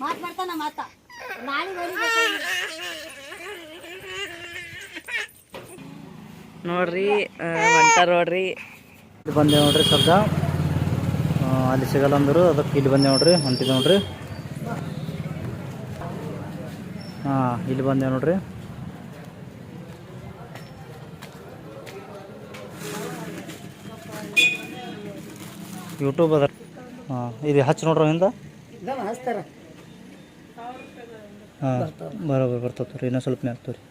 ಮಾತ್ ಮಾತ. ನೋಡ್ರಿ ಹೊಂಟಾರ್ ನೋಡ್ರಿ. ಇಲ್ಲಿ ಬಂದೆ ನೋಡ್ರಿ ಶಬ್ದ ಆ, ಅಲ್ಲಿ ಸಿಗಲ್ಲ ಅಂದರು ಅದಕ್ಕೆ ಇಲ್ಲಿ ಬಂದೆ ನೋಡ್ರಿ ಹೊಂಟಿದೆ ನೋಡ್ರಿ. ಹಾಂ ಇಲ್ಲಿ ಬಂದೆ ನೋಡ್ರಿ. ಯೂಟ್ಯೂಬ್ ಅದ. ಹಾಂ ಇದು ಹಚ್ಚಿ ನೋಡ್ರಿ ಹಿಂದ ಹಾಂ ಬರೋಬರ್ ಬರ್ತದೆ ರೀ ಇನ್ನೂ ಸ್ವಲ್ಪ ಆಗ್ತದೆ ರೀ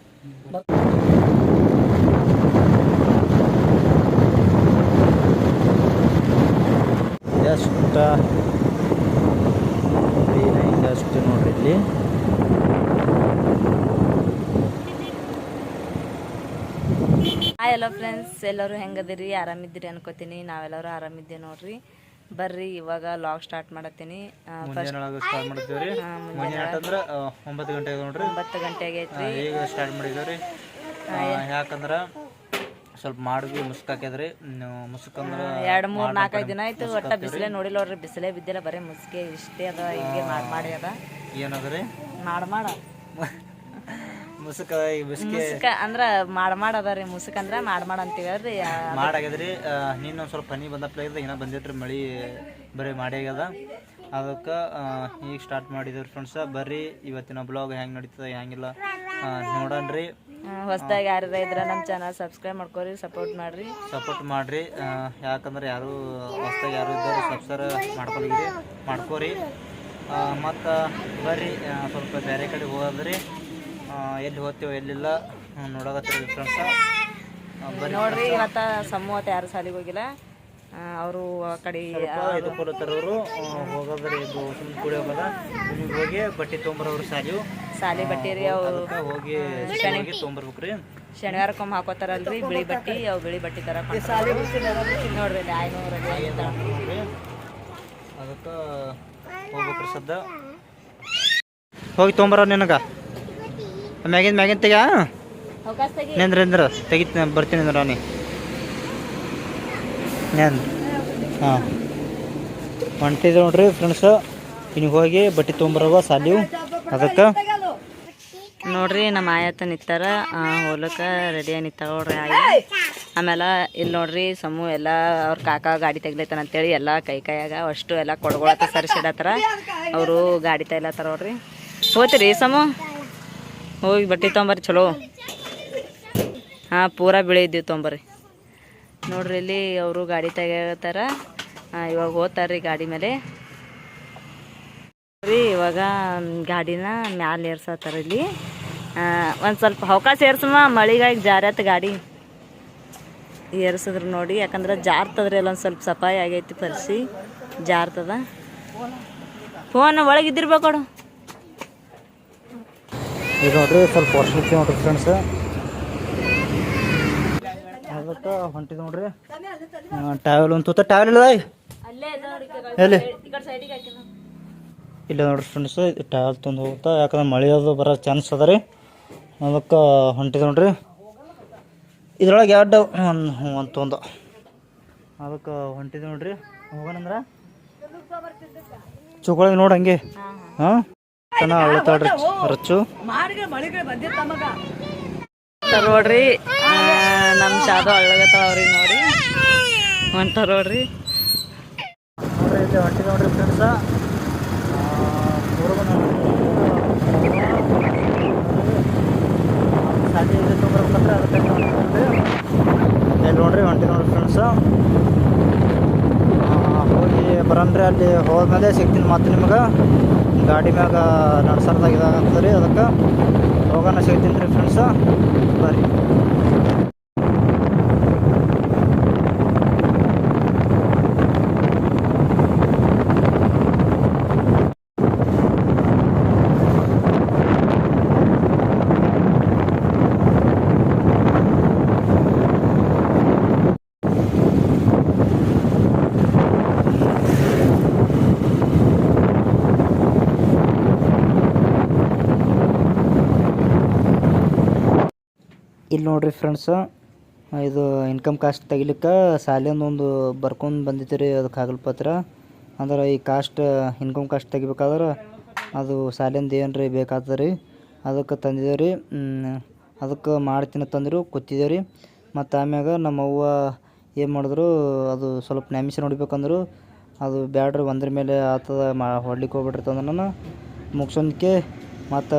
ಜಸ್ಟ್ ಜಸ್ಟ್ ನೋಡ್ರಿ ಇಲ್ಲಿ. ಹಾಯ್ ಹಲೋ ಫ್ರೆಂಡ್ಸ್ ಎಲ್ಲರೂ ಹೆಂಗದಿರಿ? ಆರಾಮಿದ್ದೀರಿ ಅನ್ಕೋತೀನಿ. ನಾವೆಲ್ಲರೂ ಆರಾಮಿದ್ದೀವಿ ನೋಡ್ರಿ. ಬರ್ರಿ ಇವಾಗ ಲಾಗ್ ಸ್ಟಾರ್ಟ್ ಮಾಡತ್ತೀನಿ. ಸ್ಟಾರ್ಟ್ ಮಾಡ್ತೀವಿ ಮುಂಜಾನೆ ಅಂದ್ರೆ ಒಂಬತ್ತು ಗಂಟೆ ನೋಡ್ರಿ. ಒಂಬತ್ತು ಗಂಟೆ ಆಗೈತ್ರಿ ಈಗ ಸ್ಟಾರ್ಟ್ ಮಾಡಿದ್ದೀವಿ ರೀ ಯಾಕಂದ್ರೆ ಸ್ವಲ್ಪ ಮಾಡಿದ್ವಿ ಮುಸ್ಕ್ ಮುಸ್ಕಂದ್ರ ಮುಸ್ಕಂದ್ರೆ ಎರಡು ಮೂರು ನಾಲ್ಕೈದು ದಿನ ಆಯ್ತು ಒಟ್ಟ ಬಿಸಿಲೇ ನೋಡಿಲ್ಲ ನೋಡ್ರಿ ಬಿಸಿಲೇ ಬಿದ್ದಿಲ್ಲ ಬರೀ ಮುಸ್ಕೆ ಇಷ್ಟೇ ಅದ ಹಿಂಗೆ ಮಾಡಿ ಮಾಡಿ ಅದ. ಏನದ್ರಿ? ಮಾಡ ಮಾಡ. ಮುಸುಕ ಈ ಮುಸ್ಕಿ ಮುಸ್ಕ ಅಂದ್ರ ಮಾಡ ಮಾಡ ಅದ ರೀ ಮುಸ್ಕ ಅಂದ್ರ ಮಾಡ ಮಾಡ ಅಂತೀವಲ್ರಿ ಮಾಡಾಗ್ಯದ್ರಿ ನೀನು ಸ್ವಲ್ಪ ಹನಿ ಬಂದ ಪ್ಲೇಸ್ ಏನೋ ಬಂದಿಟ್ರಿ ಮಳಿ ಬರೀ ಮಾಡಿ ಆಗ್ಯದ. ಅದಕ್ಕೆ ಈಗ ಸ್ಟಾರ್ಟ್ ಮಾಡಿದ್ರು ಫ್ರೆಂಡ್ಸ್ ಬರ್ರಿ ಇವತ್ತಿನ ಬ್ಲಾಗ್ ಹೆಂಗೆ ನಡೀತದೆ ಹೆಂಗಿಲ್ಲ ನೋಡನ್ರಿ. ಹೊಸದಾಗಿ ಯಾರಿದ ಇದ್ರ ನಮ್ಮ ಚಾನಲ್ ಸಬ್ಸ್ಕ್ರೈಬ್ ಮಾಡ್ಕೊರಿ ಸಪೋರ್ಟ್ ಮಾಡ್ರಿ. ಸಪೋರ್ಟ್ ಮಾಡ್ರಿ. ಯಾಕಂದ್ರೆ ಯಾರು ಹೊಸ್ದಾಗಿ ಯಾರು ಇದ್ದಾರೆ ಸಬ್ಸ್ಕ್ರೈಬ್ ಮಾಡ್ಕೊಳಿರಿ ಮಾಡ್ಕೋರಿ. ಮತ್ತು ಬರ್ರಿ ಸ್ವಲ್ಪ ಬೇರೆ ಕಡೆ ಹೋದ್ರಿ ಆ, ಎಲ್ಲಿ ಹೋಗ್ತೀವೋ ಎಲ್ಲಿಲ್ಲ ನೋಡಕತ್ತೀವಿ ಫ್ರೆಂಡ್ಸ್ ನೋಡ್ರಿ ಇವತ್ತ ಸಮೂಹ ಯಾರು ಸಾಲಿಗೆ ಹೋಗಿಲ್ಲ. ಅವರು ಆ ಕಡೆ ಇದು ಕೊಡುತ್ತಾರವರು ಹೋಗೋದ್ರಿ ಇದು ಸುಮ್ಮನೆ ಕೂಡಿ ಹೋಗಲ್ಲ ನಿಮಗೆ ಹೋಗಿ ಬಟ್ಟೆ ತೊಗೊಂಬರೋರು ಸಾಲಿ ಸಾಲಿ ಬಟ್ಟೆ ರೀ ಅವು ಹೋಗಿ ಶನಿಗೆ ತೊಂಬರ್ಬೇಕ್ರಿ ಶನಿವಾರಕ್ಕೊಮ್ಮೆ ಹಾಕೋತಾರಲ್ರಿ ಬಿಳಿ ಬಟ್ಟೆ ಅವು ಬಿಳಿ ಬಟ್ಟೆ ತರ ನೋಡ್ರಿ ಇಲ್ಲಿ ಐನೂರು ನೋಡ್ರಿ. ಅದಕ್ಕೆ ಹೋಗ್ಬೇಕ್ರಿ ಸದ್ದ ಹೋಗಿ ತೊಂಬರ ನಿನಗ. ಮ್ಯಾಗಿನ ಮ್ಯಾಗಿನ ತೆಗ ಅವಕಾಶ ತೆಗಿ. ನಿಂದ್ರ ನಿಂದ್ರ. ಬರ್ತೀನಿ ಅಂದ್ರೆ ಅವನಿ ನೆನ್ ಹಾಂ. ಹೊಂಟಿದೆ ನೋಡ್ರಿ ಫ್ರೆಂಡ್ಸ್ ಇನ್ನು ಹೋಗಿ ಬಟ್ಟೆ ತೊಗೊಂಬರವ ಸಾಲಿವು ಅದಕ್ಕೆ? ನೋಡ್ರಿ ನಮ್ಮ ಆಯತ್ತ ನಿತ್ತಾರ. ಹೊಲಕ್ಕೆ ರೆಡಿ ಆಗಿತ್ತ ನೋಡ್ರಿ ಆಯಿ. ಆಮೇಲೆ ಇಲ್ಲಿ ನೋಡ್ರಿ ಸಮೂ ಎಲ್ಲ ಅವ್ರ ಕಾಕ ಗಾಡಿ ತೆಗ್ಲೈತಾನ ಅಂತೇಳಿ ಎಲ್ಲ ಕೈ ಕೈಯಾಗ ಅಷ್ಟು ಎಲ್ಲ ಕೊಡ್ಗೊಳತ್ತ ಸರಿಸಿಡತ್ತಾರ. ಅವರು ಗಾಡಿ ತೈಲತ್ತಾರ ನೋಡ್ರಿ. ಹೋಗ್ತೀರಿ ಸಮೂ. ಹೋಗಿ ಬಟ್ಟೆ ತೊಂಬರ್ರಿ ಚಲೋ. ಹಾಂ, ಪೂರಾ ಬಿಳಿ ಇದ್ದೀವಿ ತೊಂಬರ್ರಿ ನೋಡ್ರಿ ಇಲ್ಲಿ ಅವರು ಗಾಡಿ ತೆಗಿತಾರ ಇವಾಗ ಹೋಗ್ತಾರ್ರಿ ಗಾಡಿ ಮೇಲೆ. ರೀ ಇವಾಗ ಗಾಡಿನ ಮ್ಯಾಲೆ ಏರ್ಸತ್ತಾರ ಇಲ್ಲಿ. ಒಂದು ಸ್ವಲ್ಪ ಅವಕಾಶ ಏರ್ಸಮ್ಮ ಮಳಿಗಾಗಿ ಜಾರತ್ ಗಾಡಿ. ಏರ್ಸಿದ್ರು ನೋಡಿ, ಯಾಕಂದ್ರೆ ಜಾರ್ತದ್ರಿ ಅಲ್ಲೊಂದು ಸ್ವಲ್ಪ ಸಫಾಯಿ ಆಗೈತಿ ಪರಿಸಿ ಜಾರ್ತದ. ಫೋನ್ ಒಳಗಿದ್ದಿರ್ಬೇಕು ಈಗ ನೋಡ್ರಿ ಸ್ವಲ್ಪ ವರ್ಷಕ್ಕೆ ನೋಡ್ರಿ ಫ್ರೆಂಡ್ಸ್ ಅದಕ್ಕೆ ಹೊಂಟಿದ್ ನೋಡ್ರಿ. ಟ್ಯಾವೆಲ್ ಒಂದು ತೂತ ಟಾವೆಲ್ ಇಲ್ಲ ಎಲ್ಲಿ? ಇಲ್ಲ ನೋಡ್ರಿ ಫ್ರೆಂಡ್ಸ್ ಟ್ಯಾವೆಲ್ ತಂದು ಹೋಗ್ತಾ. ಯಾಕಂದ್ರೆ ಮಳೆ ಅದು ಬರೋ ಚಾನ್ಸ್ ಅದ ರೀ. ಅದಕ್ಕೆ ಹೊಂಟಿದ್ ನೋಡ್ರಿ. ಇದ್ರೊಳಗೆ ಎರಡು ಒಂದು ಒಂದು ತೊಂದು. ಅದಕ್ಕೆ ಹೊಂಟಿದ್ ನೋಡ್ರಿ. ಹೋಗೋಣಂದ್ರ? ಚುಕೊಳಗೆ ನೋಡಿ ಹಂಗೆ. ಹಾಂ? ರಚ್ಚು ನೋಡ್ರಿ ನಮ್ಮ ಶಾದು ಅಳ್ಳಗತ್ತವ್ರಿ ನೋಡಿ. ಹೊಂಟಾರ ನೋಡ್ರಿ. ನೋಡ್ರಿ ಇಲ್ಲಿ ಹೊಂಟಿ ನೋಡ್ರಿ ಫ್ರೆಂಡ್ಸ. ಸಾಧ್ಯ ಇದೆ ತೊಗೊಂಡ್ರೆ ಅದಕ್ಕೆ ನೋಡ್ರಿ. ಇಲ್ಲಿ ನೋಡ್ರಿ ಹೊಂಟಿ ನೋಡ್ರಿ ಫ್ರೆಂಡ್ಸ. ಬರನ್ರಿ ಅಲ್ಲಿ ಹೋದ್ಮೇಲೆ ಸಿಗ್ತೀನಿ ಮತ್ತೆ ನಿಮ್ಗೆ. ಗಾಡಿ ಮ್ಯಾಗ ನಡ್ಸರ್ದಾಗ ಅಂತ ರೀ ಅದಕ್ಕೆ ಹೋಗೋಣ ಸಿಗ್ತೀನಿ ರೀ ಫ್ರೆಂಡ್ಸ ಬರ್ರಿ ಇಲ್ಲಿ ನೋಡ್ರಿ ಫ್ರೆಂಡ್ಸ್ ಇದು ಇನ್ಕಮ್ ಕಾಸ್ಟ್ ತೆಗಿಲಿಕ್ಕೆ ಸಾಲಿಂದ ಒಂದು ಬರ್ಕೊಂಡು ಬಂದಿತ್ತು ರೀ ಅದು ಪತ್ರ ಅಂದ್ರೆ ಈ ಕಾಸ್ಟ್ ಇನ್ಕಮ್ ಕಾಸ್ಟ್ ತೆಗಿಬೇಕಾದ್ರೆ ಅದು ಸಾಲಿಂದ ಏನು ರೀ ಬೇಕಾಗ್ತದೆ ರೀ ಅದಕ್ಕೆ ತಂದಿದ್ದೇವೆ ರೀ ಅದಕ್ಕೆ ಮಾಡ್ತೀನಿ ತಂದರು ಕೂತಿದ್ದೇವೆ ರೀ ಮತ್ತು ಆಮ್ಯಾಗ ನಮ್ಮ ಅವ್ವ ಏನು ಮಾಡಿದ್ರು, ಅದು ಸ್ವಲ್ಪ ನ್ಯಾಮಿಸಿ ನೋಡ್ಬೇಕಂದ್ರು, ಅದು ಬ್ಯಾಡ್ರಿ ಒಂದ್ರ ಮೇಲೆ ಆತದ ಮಾ ಹೊಡ್ಲಿಕ್ಕೆ ಹೋಗ್ಬಿಟ್ರಿ ತಂದ್ರೆ ನಾನು ಮುಗ್ಸೋದಕ್ಕೆ ಮತ್ತು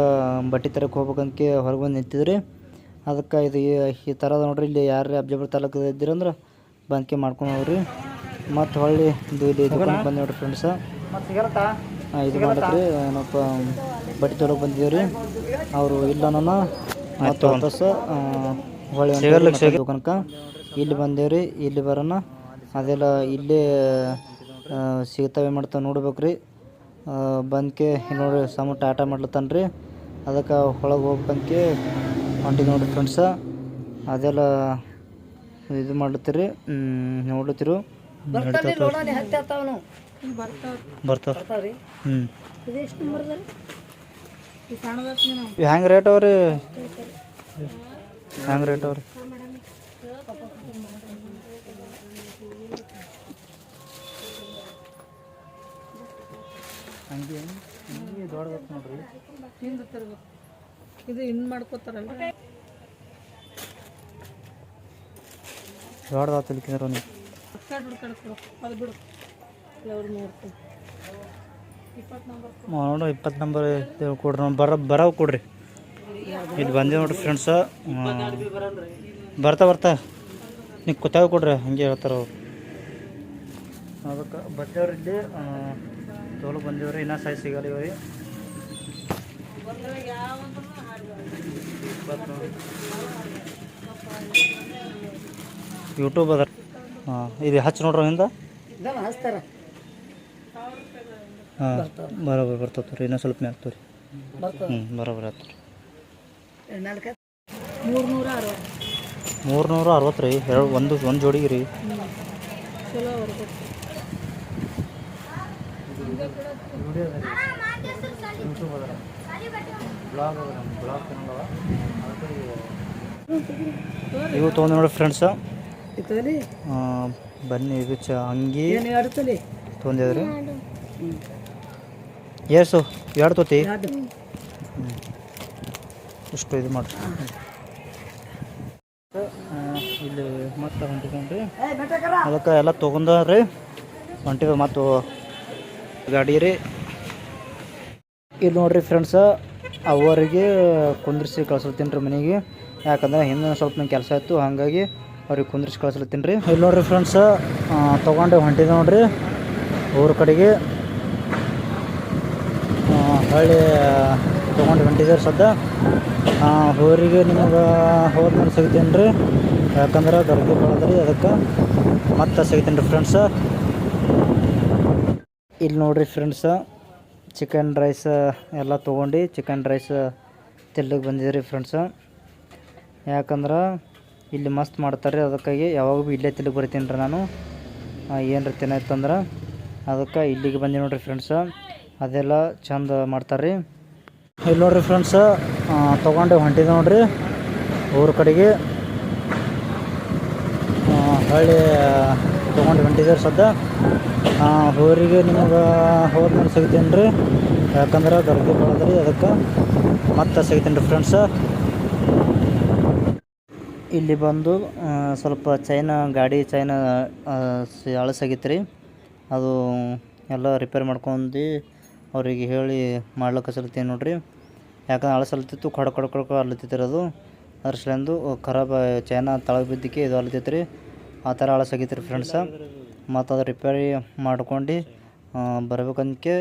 ಬಟ್ಟೆ ತರಕ್ಕೆ ಹೋಗ್ಬೇಕಂತ ಹೊರಗೆ ಬಂದು ನಿಂತಿದ್ರಿ. ಅದಕ್ಕೆ ಇದು ಈ- ಥರ ಥರದ ನೋಡ್ರಿ ಇಲ್ಲಿ ಯಾರು ಅಬ್ಜಾಪುರ ತಾಲೂಕು ಇದ್ದೀರಂದ್ರೆ ಬಂದ್ಕೆ ಮಾಡ್ಕೊಂಡು ಹೋಗ್ರಿ. ಮತ್ತು ಹೊಳ್ಳಿ ಇದು ಇಲ್ಲಿ ದುಕಾನ್ ಬಂದು ನೋಡ್ರಿ ಫ್ರೆಂಡ್ಸ ಇದು ಮಾಡತ್ರಿ ಏನಪ್ಪ ಬಟ್ಟೆ ತೊಗೊಳಕ್ಕೆ ಬಂದಿದ್ದೀವಿ ರೀ ಅವರು ಇಲ್ಲ ನಾನು ಮತ್ತು ವಾಪಸ್ ಹೊಳ್ಳಿ ಇಲ್ಲಿ ಬಂದೇವ್ರಿ. ಇಲ್ಲಿ ಬರೋಣ ಅದೆಲ್ಲ ಇಲ್ಲೇ ಸಿಗ್ತಾವೆ ಮಾಡ್ತಾವೆ ನೋಡ್ಬೇಕು ರೀ ಬಂದ್ಕೆ ನೋಡ್ರಿ ಸಮ ಟಾಟಾ ಮಾಡ್ಲತ್ತಾನ ರೀ ಅದಕ್ಕೆ ಒಳಗೆ ಹೋಗ್ಬೇಕಂತ ಹೊಂಟಿ ನೋಡ್ರಿ ಫ್ರೆಂಡ್ಸ ಅದೆಲ್ಲ ಇದು ಮಾಡ್ಲತ್ತೀರಿ ನೋಡ್ಲತ್ತಿರು ಬರ್ತಾವ ಹ್ಞೂ ಹೆಂಗೆ ರೇಟ್ ಅವ್ರಿ? ಹೆಂಗೆ ರೇಟ್ ಅವ್ರಿ? ಹಂಗೆ ಹಂಗೆ ದೊಡ್ಡದತ್ತು ನೋಡ್ರಿ. ಇದು ಇನ್ ಮಾಡ್ಕೋತಾರಲ್ಲ ದೊಡ್ಡದಾತು ಇಲ್ಕಿಂದ್ರೆ ನೀವು ಹುಡ್ಕಾಡ್ ಹುಡ್ಕಾಡ್ ಕೊಡು ಅದು ಬಿಡು ಅವ್ರು ನೋಡ್ತೀನಿ ಇಪ್ಪತ್ತು ನೀವು ನೋಡು, ಇಪ್ಪತ್ತು ನಂಬರ್ ಕೊಡ್ರಿ. ಬರ ಬರವು ಕೊಡ್ರಿ. ಇಲ್ಲಿ ಬಂದೆ ನೋಡ್ರಿ ಫ್ರೆಂಡ್ಸ ಬರ್ತಾ ಬರ್ತಾ. ನೀವು ಕೂತಾಗ ಕೊಡ್ರಿ, ಹಂಗೆ ಹೇಳ್ತಾರ ಅವ್ರು. ಅದಕ್ಕೆ ಬರ್ತೇವ್ರಿ ಇಲ್ಲಿ ತೋಲು ಬಂದೇವ್ರಿ, ಇನ್ನೂ ಸೈಜ್ ಸಿಗಲ್ಲ ಇವ್ರಿ. ಯೂಟ್ಯೂಬ್ ಅದ ಹಾಂ ಇದು ಹಚ್ಚಿ ನೋಡ್ರಿ ಹಿಂದೆ ಹಾಂ ಬರೋಬರ್ ಬರ್ತವೆ ರೀ ಇನ್ನೂ ಸ್ವಲ್ಪ ಮೇಲೆ ತೋರಿ ಬರ್ತದೆ ಹ್ಞೂ ಬರೋಬರ್ ಆಯ್ತು ರೀ. ಮೂರ್ನೂರ ಅರವತ್ತು ರೀ ಎರಡು ಒಂದು ಒಂದು ಜೋಡಿಗೆ ರೀ. ಇವು ತೊಗೊಂಡು ನೋಡಿ ಫ್ರೆಂಡ್ಸ ಬನ್ನಿ ಇದು ಚ ಅಂಗಿ. ಏನು ಆಡುತ್ತಲ್ಲಿ ತೊಗೊಂಡಿದ್ರಿ ಏಸು ಎರಡು ತೊತಿ. ಇಷ್ಟು ಇದು ಮಾಡ ಇಲ್ಲಿ ಮತ್ತೆ ಹೊಂಟಿಕೊಂಡ್ರಿ ಅದಕ್ಕೆ ಎಲ್ಲ ತೊಗೊಂಡ್ರಿ ಹೊಂಟಿದ ಮತ್ತು ಗಾಡಿ ರೀ. ಇಲ್ಲಿ ನೋಡ್ರಿ ಫ್ರೆಂಡ್ಸ ಅವರಿಗೆ ಕುಂದ್ರಿಸಿ ಕಳ್ಸಿರ್ತೀನಿ ರೀ ಮನೆಗೆ. ಯಾಕಂದ್ರೆ ಹಿಂದೆ ಸ್ವಲ್ಪ ನಂಗೆ ಕೆಲಸ ಇತ್ತು ಹಾಗಾಗಿ ಅವ್ರಿಗೆ ಕುಂದ್ರಿಸಿ ಕಳಿಸ್ಲತ್ತೀನಿ ರೀ. ಇಲ್ಲಿ ನೋಡ್ರಿ ಫ್ರೆಂಡ್ಸ್ ತೊಗೊಂಡು ಹೊಂಟಿದೆ ನೋಡ್ರಿ. ಊರ ಕಡೆಗೆ ಹಳ್ಳಿ ತೊಗೊಂಡು ಹೊಂಟಿದ್ದಾರೆ ಸದ್ದ ಆ, ಊರಿಗೆ ನಿಮಗೆ ಹೋದ್ಮೇಲೆ ಸಿಗ್ತೀನಿ ರೀ. ಯಾಕಂದ್ರೆ ಗರ್ಭಿ ಬೆಳೆದ್ರಿ ಅದಕ್ಕೆ. ಮತ್ತೆ ಸಿಗ್ತೀನಿ ರೀ ಫ್ರೆಂಡ್ಸ ಇಲ್ಲಿ ನೋಡ್ರಿ ಫ್ರೆಂಡ್ಸ ಚಿಕನ್ ರೈಸ್ ಎಲ್ಲ ತೊಗೊಂಡು ಚಿಕನ್ ರೈಸ್ ತಿಲ್ಲಗೆ ಬಂದಿದ್ದೀರಿ ಫ್ರೆಂಡ್ಸ ಯಾಕಂದ್ರೆ ಇಲ್ಲಿ ಮಸ್ತ್ ಮಾಡ್ತಾರೆ ಅದಕ್ಕಾಗಿ ಯಾವಾಗ ಭೀ ಇಲ್ಲೇ ತಿಳಿ ಬರ್ತೀನಿ ರೀ ನಾನು. ಏನು ತಿನ್ನೈತಂದ್ರೆ ಅದಕ್ಕೆ ಇಲ್ಲಿಗೆ ಬಂದೆ ನೋಡ್ರಿ ಫ್ರೆಂಡ್ಸ ಅದೆಲ್ಲ ಚಂದ ಮಾಡ್ತಾರೆ ರೀ. ಇಲ್ಲಿ ನೋಡ್ರಿ ಫ್ರೆಂಡ್ಸ ತೊಗೊಂಡು ಹೊಂಟಿದೆ ನೋಡ್ರಿ. ಊರ ಕಡೆಗೆ ಹಳ್ಳಿ, ತೊಗೊಂಡು ಹೊಂಟಿದ್ದಾರೆ ಸದ್ದ. ಊರಿಗೆ ನಿಮಗೆ ಹೋದ್ಮೇಲೆ ಸಿಗ್ತೀನಿ ರೀ. ಯಾಕಂದ್ರೆ ಗರ್ಭಿ ಬೆಳೆದ್ರಿ ಅದಕ್ಕೆ. ಮತ್ತೆ ಸಿಗ್ತೀನಿ ರೀ ಫ್ರೆಂಡ್ಸ ಇಲ್ಲಿ ಬಂದು ಸ್ವಲ್ಪ ಚೈನ ಗಾಡಿ, ಚೈನ ಅಳಸಾಗಿತ್ತು ರೀ ಅದು ಎಲ್ಲ ರಿಪೇರ್ ಮಾಡ್ಕೊಂಡು ಅವರಿಗೆ ಹೇಳಿ ಮಾಡ್ಲಿಕ್ಕೆ ಸಲತ್ತೀನಿ ನೋಡ್ರಿ. ಯಾಕಂದ್ರೆ ಅಳಸಲತ್ತಿತ್ತು ಕೊಡ ಕೊಡ ಕೊಡ ಅಲ್ಲತ್ತಿತ್ತು ಅದು. ಅದ್ರ ಸಲಿಂದು ಖರಾಬ್ ಚೈನ ತಳಗೆ ಬಿದ್ದಕ್ಕೆ ಇದು ಅಲ್ಲತೈತೆ ರೀ ಆ ಥರ ಅಳಸಾಗಿತ್ತು ರೀ ಫ್ರೆಂಡ್ಸ. ಮತ್ತು ಅದು ರಿಪೇರಿ ಮಾಡ್ಕೊಂಡು ಬರ್ಬೇಕಂದಕ್ಕೆ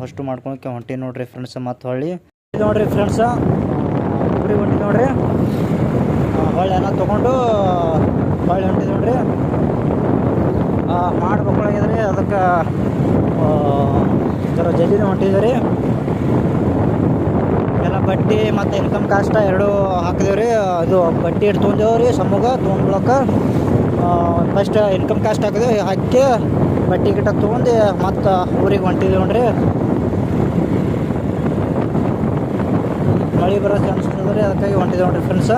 ಹೊಸ್ಟು ಮಾಡ್ಕೊಳಕ್ಕೆ ಹೊಂಟಿ ನೋಡ್ರಿ ಫ್ರೆಂಡ್ಸ, ಮತ್ತು ಹೊಳ್ಳಿ. ನೋಡಿರಿ ಫ್ರೆಂಡ್ಸ ಹೊಂಟಿ ನೋಡ್ರಿ. ಹೊಳ್ಳಿ ಏನೋ ತೊಗೊಂಡು ಹೊಳ್ಳಿ ಹೊಂಟಿದ್ ನೋಡ್ರಿ. ಮಾಡ್ಬೇಕಾಗಿದ್ರಿ ಅದಕ್ಕೆ ಜರ ಜಲ್ದಿನೇ ಹೊಂಟಿದ್ರಿ ಎಲ್ಲ ಬಟ್ಟೆ ಮತ್ತು ಇನ್ಕಮ್ ಕಾಸ್ಟ್ ಎರಡು ಹಾಕಿದೇವೆ ರೀ. ಅದು ಬಟ್ಟೆ ಇಟ್ಟು ತೊಗೊಂಡೇವು ರೀ, ಸಮೂಗ ತೊಗೊಂಡ್ಬಿಳಕ್ಕೆ ಫಸ್ಟ್ ಇನ್ಕಮ್ ಕಾಸ್ಟ್ ಹಾಕಿದೇವೆ, ಹಾಕಿ ಬಟ್ಟೆ ಗಿಟ್ಟ ತೊಗೊಂಡು ಮತ್ತು ಊರಿಗೆ ಹೊಂಟಿದ್ವಿ ನೋಡ್ರಿ. ಮಳೆ ಬರೋ ರೀ, ಅದಕ್ಕಾಗಿ ಹೊಂಟಿದ್ದೇವೆ ನೋಡ್ರಿ ಫ್ರೆಂಡ್ಸ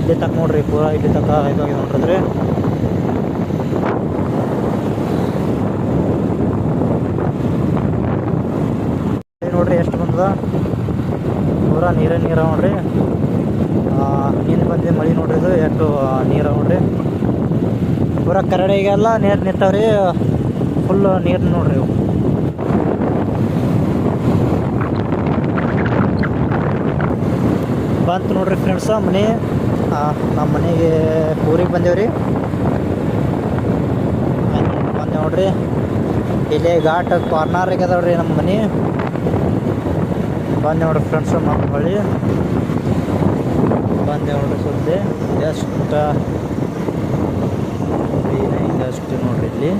ಇಲ್ಲಿ ತನಕ ನೋಡ್ರಿ, ಪೂರಾ ಇಲ್ಲಿ ತನಕ ಇದಾಗಿದೆ ನೋಡ್ರಿ ನೋಡ್ರಿ ಎಷ್ಟು ಬಂದದ? ಪೂರ ನೀರೇ ನೀರ ನೋಡ್ರಿ. ನೀನು ಬಂದು ಮಳೆ ನೋಡ್ರಿ ಇದು ಎಷ್ಟು ನೀರ ನೋಡ್ರಿ. ಪೂರ ಕರಡಿಗೆಲ್ಲ ನೀರು ನಿಂತಾವ್ರಿ ಫುಲ್ ನೀರು ನೋಡ್ರಿ ಬಂತು ನೋಡ್ರಿ ಫ್ರೆಂಡ್ಸ ಮನೆ. ನಮ್ಮ ಮನೆಗೆ ಊರಿಗೆ ಬಂದೇವ್ರಿ. ಬಂದೆ ನೋಡ್ರಿ. ಇಲ್ಲೇ ಘಾಟ್ ಕಾರ್ನರ್ ರೀ ನಮ್ಮ ಮನೆ. ಬಂದೆ ನೋಡ್ರಿ ಫ್ರೆಂಡ್ಸ್ ನಮ್ಮ ಬಳಿ ಬಂದೆ ನೋಡ್ರಿ ಸುದ್ದಿ. ಜಸ್ಟ್ ಜಸ್ಟ್ ನೋಡ್ರಿ ಇಲ್ಲಿ.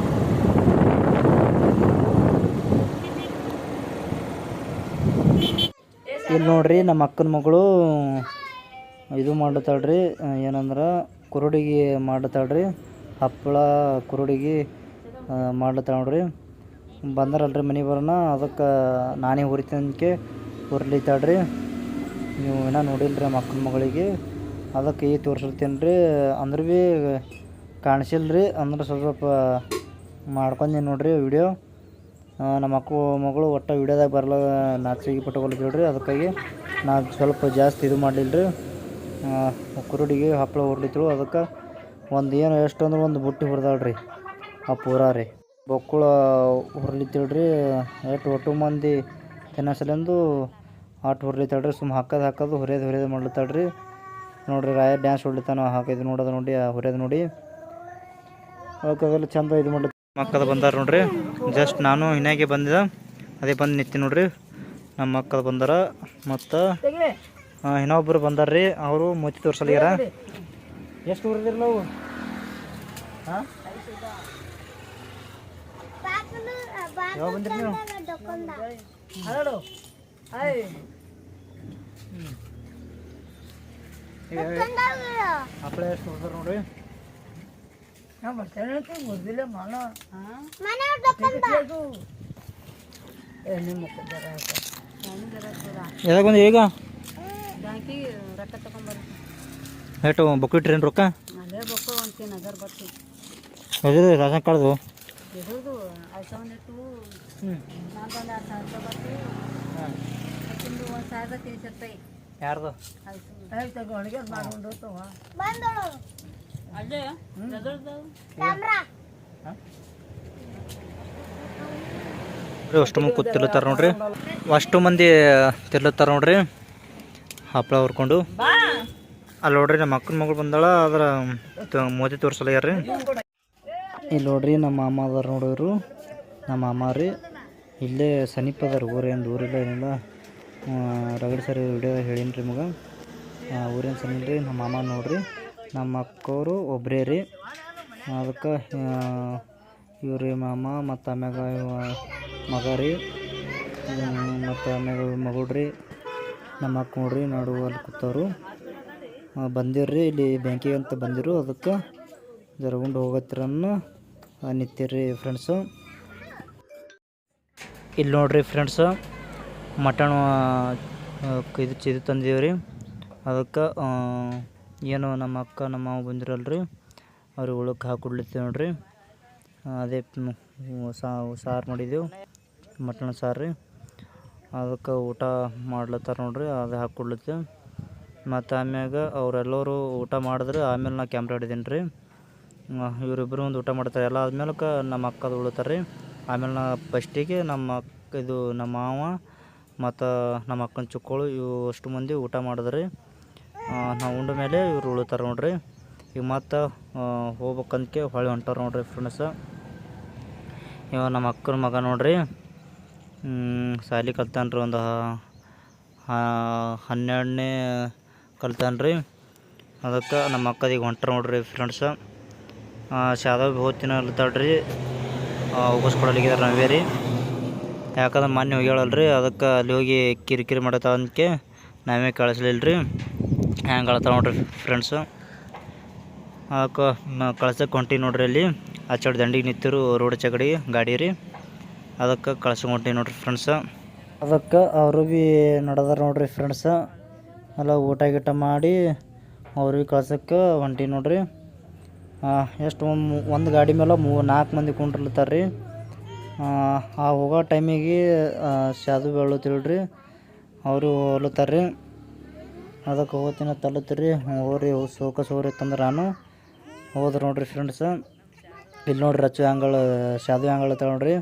ಇಲ್ಲಿ ನೋಡ್ರಿ ನಮ್ಮ ಅಕ್ಕನ ಮಗಳು ಇದು ಮಾಡ್ಲತ್ತಾಳ್ರಿ ಏನಂದ್ರೆ ಕುರುಡಿಗೆ ಮಾಡ್ಲತ್ತಾಳ್ರಿ ಹಪ್ಪಳ ಕುರುಡಿಗೆ ಮಾಡ್ಲತ್ತಾಳ ನೋಡ್ರಿ. ಬಂದರಲ್ರಿ ಮನೆ ಬರೋಣ, ಅದಕ್ಕೆ ನಾನೇ ಹುರಿತನಕ್ಕೆ ಹುರ್ಲಿತ್ತಾಳ್ರಿ ನೀವು ಇನ್ನೂ ನೋಡಿಲ್ರಿ ಅಕ್ಕನ ಮಗಳಿಗೆ, ಅದಕ್ಕೆ ಈ ತೋರ್ಸಿರ್ತೀನಿ ರೀ ಅಂದ್ರೆ ಭೀ ಕಾಣಿಸಿಲ್ರಿ, ಅಂದ್ರೆ ಸ್ವಲ್ಪ ಸ್ವಲ್ಪ ಮಾಡ್ಕೊಂಡೀನಿ ನೋಡ್ರಿ ವಿಡಿಯೋ. ನಮ್ಮ ಅಕ್ಕ ಮಗಳು ಒಟ್ಟು ವಿಡಿಯೋದಾಗ ಬರಲ್ಲ ನಾಚಿಗೆ ಪಟ್ಕೊಳ್ತೀವಿ ಅದಕ್ಕಾಗಿ ನಾ ಸ್ವಲ್ಪ ಜಾಸ್ತಿ ಇದು ಮಾಡಲಿಲ್ಲ ರೀ ಕುರುಡಿಗೆ ಹಪ್ಪಳ ಹುರ್ಲಿತ್ತಳು ಅದಕ್ಕೆ ಒಂದು ಏನು ಎಷ್ಟು ಅಂದ್ರೆ ಒಂದು ಬುಟ್ಟಿ ಹುರಿದಾಳ್ರಿ. ಆ ಪೂರ ರೀ. ಬೊಕ್ಕುಳ ರೀ ಎಷ್ಟು ಒಟ್ಟು ಮಂದಿ ತಿನ್ನಸಲೆಂದು ಆಟ ಹುರ್ಲಿತ್ತಾಳ್ರಿ. ಸುಮ್ಮ ಹಾಕೋದು ಹಾಕೋದು ಹುರಿಯೋದು ಹುರಿಯೋದು ಮಾಡ್ಲತ್ತಾಳ್ರಿ. ನೋಡ್ರಿ ರಾಯ ಡ್ಯಾನ್ಸ್ ಹೊಡ್ಲಿತ್ತಾನ ಹಾಕಿದ್ದು ನೋಡೋದು ನೋಡಿ ಹುರಿಯೋದು ನೋಡಿ. ಅದಕ್ಕೆಲ್ಲ ಚಂದ ಇದು ಮಾಡ್ಲಿ ಮಕ್ಕದ ಬಂದಾರ ನೋಡ್ರಿ. ಜಸ್ಟ್ ನಾನು ಹಿನಾಗೆ ಬಂದಿದ್ದ. ಅದೇ ಬಂದು ನಿಂತಿ ನೋಡ್ರಿ. ನಮ್ಮ ಮಕ್ಕಳು ಬಂದಾರ. ಮತ್ತು ಇನ್ನೊಬ್ಬರು ಬಂದಾರ್ರಿ. ಅವರು ಮುಚ್ಚಿ ತೋರ್ಸಲಿಗಾರ ಎಷ್ಟು ಊರಿದ್ರಿ ನಾವು? ಹಾಂ? ಬಂದಿರಿ ನೀವು? ಹಪ್ಪಳ ಎಷ್ಟು ನೋಡ್ರಿ? ಬಂದ್ರಿ ಈಗ? ಬ್ಯಾಂಕಿಗೆ ರೊಕ್ಕ ತಗೊಂಡ್ಬರ್ತೀನಿ ಎಷ್ಟು ಬುಕ್ ಇಟ್ರೇನು ರೊಕ್ಕ? ಅದೇ ಬೊಕ್ಕ ಒಂದು ತಿನ್ ಹಜಾರ್ ಬರ್ತೀವಿ ಎದ್ರಿ ರಾಷನ್ ಕಾರ್ಡ್ದು? ಇದ್ರದ್ದು ಐದು ಸಾವಿರ ಇಟ್ಟು ಆರು ಸಾವಿರ ರೂಪಾಯಿ ಒಂದು ಸಾವಿರದ ತೀನ್ಶೆ ರೂಪಾಯಿ ಯಾರ್ದು? ಅಲ್ಲೇ ಎದ್ರದ್ದು ಅಷ್ಟು ಮಂದಿ ತಿರ್ಲತ್ತಾರ ನೋಡ್ರಿ. ಅಷ್ಟು ಮಂದಿ ತಿರ್ಲತ್ತಾರ ನೋಡ್ರಿ. ಹಪ್ಪಳ ಹುರ್ಕೊಂಡು. ಅಲ್ಲಿ ನೋಡ್ರಿ ನಮ್ಮ ಅಕ್ಕನ ಮಗಳು ಬಂದಾಳ ಅದ್ರ ಮೋದಿ ಮೋದಿ ತೋರ್ಸಲ್ಯಾರ್ರಿ ಇಲ್ಲಿ ನೋಡ್ರಿ ನಮ್ಮ ಮಾಮ ಅದಾರ ನೋಡಿದ್ರು ನಮ್ಮ ಮಾಮ ರೀ. ಇಲ್ಲೇ ಸಮೀಪ ಅದಾರ ಊರೇನು ಊರಿಲ್ಲ ಏನಿಲ್ಲ. ರಗಡ್ ಸರಿ ವಿಡಿಯೋ ಹೇಳೀನಿ ರೀ ಮಗ ಊರೇನು ಸನಿಲ್ಲ ರೀ ನಮ್ಮ ಮಾಮ ನೋಡ್ರಿ. ನಮ್ಮ ಅಕ್ಕವರು ಒಬ್ಬರೇ ರೀ. ಅದಕ್ಕೆ ಇವ್ರಿ ಮಾಮ ಮತ್ತು ಆಮ್ಯಾಗ ಇವ ಮಗ ರೀ. ಮತ್ತು ಆಮ್ಯಾಗ ಮಗಳು ರೀ ನಮ್ಮ ಅಕ್ಕ ನೋಡ್ರಿ ನಡು ಅಲ್ಲಿ ಕೂತವ್ರು. ಬಂದಿರ್ರಿ, ಇಲ್ಲಿ ಬ್ಯಾಂಕಿಗೆ ಅಂತ ಬಂದಿರು. ಅದಕ್ಕೆ ಜರ ಉಂಡು ಹೋಗತ್ತಿರನ್ನ ನಿಂತಿರ್ರಿ ಫ್ರೆಂಡ್ಸು ಇಲ್ಲಿ ನೋಡ್ರಿ ಫ್ರೆಂಡ್ಸು ಮಟನ್ ಇದು ಚಿದು ತಂದೀವ್ರಿ. ಅದಕ್ಕೆ ಏನು ನಮ್ಮ ಅಕ್ಕ, ನಮ್ಮ ಮಾವ ಬಂದಿರಲ್ರಿ. ಅವ್ರಿಗೆ ಉಳಕ್ಕೆ ಹಾಕೊಡ್ಲಿತ್ತೀವಿ ನೋಡ್ರಿ. ಅದೇ ಸಾರು ಮಾಡಿದ್ದೆವು ಮಟನ್ ಸಾರು. ರೀ ಅದಕ್ಕೆ ಊಟ ಮಾಡ್ಲತ್ತಾರ ನೋಡ್ರಿ, ಅದು ಹಾಕ್ಕೊಡ್ಲತ್ತೆ. ಮತ್ತು ಆಮ್ಯಾಗ ಅವರೆಲ್ಲರೂ ಊಟ ಮಾಡಿದ್ರೆ ಆಮೇಲೆ ನಾ ಕ್ಯಾಮ್ರಾ ಹಿಡಿದೀನಿ ರೀ. ಇವರಿಬ್ಬರು ಒಂದು ಊಟ ಮಾಡ್ತಾರೆ. ಎಲ್ಲ ಆದ್ಮೇಲೆ ನಮ್ಮ ಅಕ್ಕದು ಉಳಿತಾರೆ ರೀ. ಆಮೇಲೆ ನಾ ಫಸ್ಟಿಗೆ ನಮ್ಮ ಅಕ್ಕ, ಇದು ನಮ್ಮ ಮಾವ ಮತ್ತು ನಮ್ಮ ಅಕ್ಕನ ಚಿಕ್ಕೋಳು ಇವು ಅಷ್ಟು ಮಂದಿ ಊಟ ಮಾಡಿದ್ರಿ. ನಾವು ಉಂಡ ಮೇಲೆ ಇವ್ರು ಉಳಿತಾರೆ ನೋಡ್ರಿ. ಈಗ ಮತ್ತು ಹೋಗ್ಬೇಕಂದ್ಕೆ ಹೊಳೆ ಹೊಂಟಾರ ನೋಡ್ರಿ ಫ್ರೆಂಡ್ಸ ಇವ ನಮ್ಮ ಅಕ್ಕನ ಮಗ ನೋಡ್ರಿ. ಸಾಲಿ ರೀ ಒಂದು ಹನ್ನೆರಡನೇ ಕಲ್ತಾನ್ರಿ. ಅದಕ್ಕೆ ನಮ್ಮ ಅಕ್ಕದಿಗೆ ಹೊಂಟ್ರ ನೋಡ್ರಿ ಫ್ರೆಂಡ್ಸ ಶಾದಾವ್ ಹೋಗ್ತೀನಿ ಅಲ್ತಾಳ್ರಿ ಕೊಡಲಿಕ್ಕಿದ್ರೆ ನಾವೇ ರೀ. ಯಾಕಂದ್ರೆ ಮೊನ್ನೆ ಹೋಗ್ಯಾಳಲ್ರಿ, ಅದಕ್ಕೆ ಅಲ್ಲಿ ಹೋಗಿ ಕಿರಿಕಿರಿ ಮಾಡತ್ತ ನಾವೇ ಕಳಿಸ್ಲಿಲ್ಲ ರೀ ಹ್ಯಾಂಗೆ ಅಳ್ತಾವ ನೋಡ್ರಿ ಫ್ರೆಂಡ್ಸು ಅದಕ್ಕೆ ಕಳ್ಸಕ್ಕೆ ಹೊಂಟಿ ನೋಡ್ರಿ ಅಲ್ಲಿ. ಆಚೆ ದಂಡಿಗೆ ನಿಂತಿರು ರೋಡ್ ಚಗಡಿ ಗಾಡಿ ರೀ. ಅದಕ್ಕೆ ಕಳ್ಸಿ ಹೊಂಟಿ ನೋಡ್ರಿ ಫ್ರೆಂಡ್ಸ ಅದಕ್ಕೆ ಅವರು ಭೀ ನಡೆದಾರ ನೋಡ್ರಿ ಫ್ರೆಂಡ್ಸ ಎಲ್ಲ ಊಟ ಗೀಟ ಮಾಡಿ ಅವ್ರಿಗೆ ಕಳ್ಸಕ್ಕೆ ಹೊಂಟಿ ನೋಡ್ರಿ. ಎಷ್ಟು ಒಂದು ಗಾಡಿ ಮೇಲೆ ಮೂ ನಾಲ್ಕು ಮಂದಿ ಕುಂಡ್ರಲ್ತಾರ ರೀ ಆ ಹೋಗೋ ಟೈಮಿಗೆ ಶಾದು ಬೀಳತ್ತಿಲ್ರಿ ಅವರು ಹೊಲತ್ತಾರ ರೀ ಅದಕ್ಕೆ ಹೋಗ್ತೀನಿ ತಲುತ್ತೀರಿ ಹೋಗ್ರಿ ಸೋಕ ಸೋರಿ ತಂದ್ರೆ ನಾನು. ಹೋದ್ರೆ ನೋಡ್ರಿ ಫ್ರೆಂಡ್ಸ ಇಲ್ಲಿ ನೋಡ್ರಿ ರಚ್ಚು ಹ್ಯಾಂಗಳ ಶಾದು ಹ್ಯಾಂಗಳ ನೋಡ್ರಿ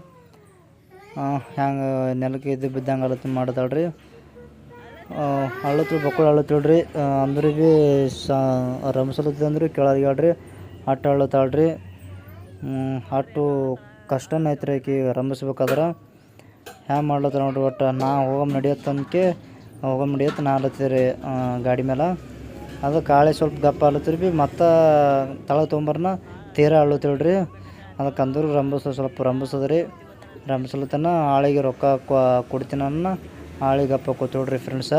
ಹ್ಯಾಂಗೆ ನೆಲಕ್ಕೆ ಇದು ಬಿದ್ದಂಗೆ ಅಳತ್ ಮಾಡ್ತಾಳೆ ರೀ ಅಳತ್ತು ಬಕ್ಕಳು ಅಳತಿಳ್ರಿ ಅಂದ್ರೆ ಭೀ ಸಾ ರಮಸಲತ್ತದ ಅಂದ್ರೆ ಕೆಳಗೆ ಹೇಳ್ರಿ ಅಟ್ಟು ಅಳತಾಳ್ರಿ. ಅಟ್ಟು ಕಷ್ಟನೇ ಐತ್ರಿ ಆಕೆ ರಂಭಿಸ್ಬೇಕಾದ್ರೆ. ಹ್ಯಾಂಗೆ ಮಾಡ್ಲತ್ತ ನೋಡ್ರಿ ಒಟ್ಟು ನಾ ಹೋಗಮ್ ನಡಿಯತ್ತಂದ್ಕೆ ಹೋಗಮ್ ನಡಿಯತ್ತ ನಾ ಅಲತ್ತೀರಿ ಗಾಡಿ ಮೇಲೆ ಅದು ಕಾಳೆ ಸ್ವಲ್ಪ ಗಪ್ಪ ಅಲತ್ತೀರಿ ಭೀ ಮತ್ತು ತಳ ತೊಗೊಂಬರ್ನ ತೀರ ಅಳತಿಳ್ರಿ ಅದಕ್ಕೆ ಅಂದ್ರೆ ರಂಬಸ ಸ್ವಲ್ಪ ರಂಬಸದ್ರಿ ರಂಬಸಲತನ ಆಳಿಗೆ ರೊಕ್ಕ ಕೊಡ್ತೀನಿ ಅನ್ನ ಆಳಿಗೆ ಗಪ್ಪ ಕೂತ್ಕೊಳ್ರಿ ಫ್ರೆಂಡ್ಸ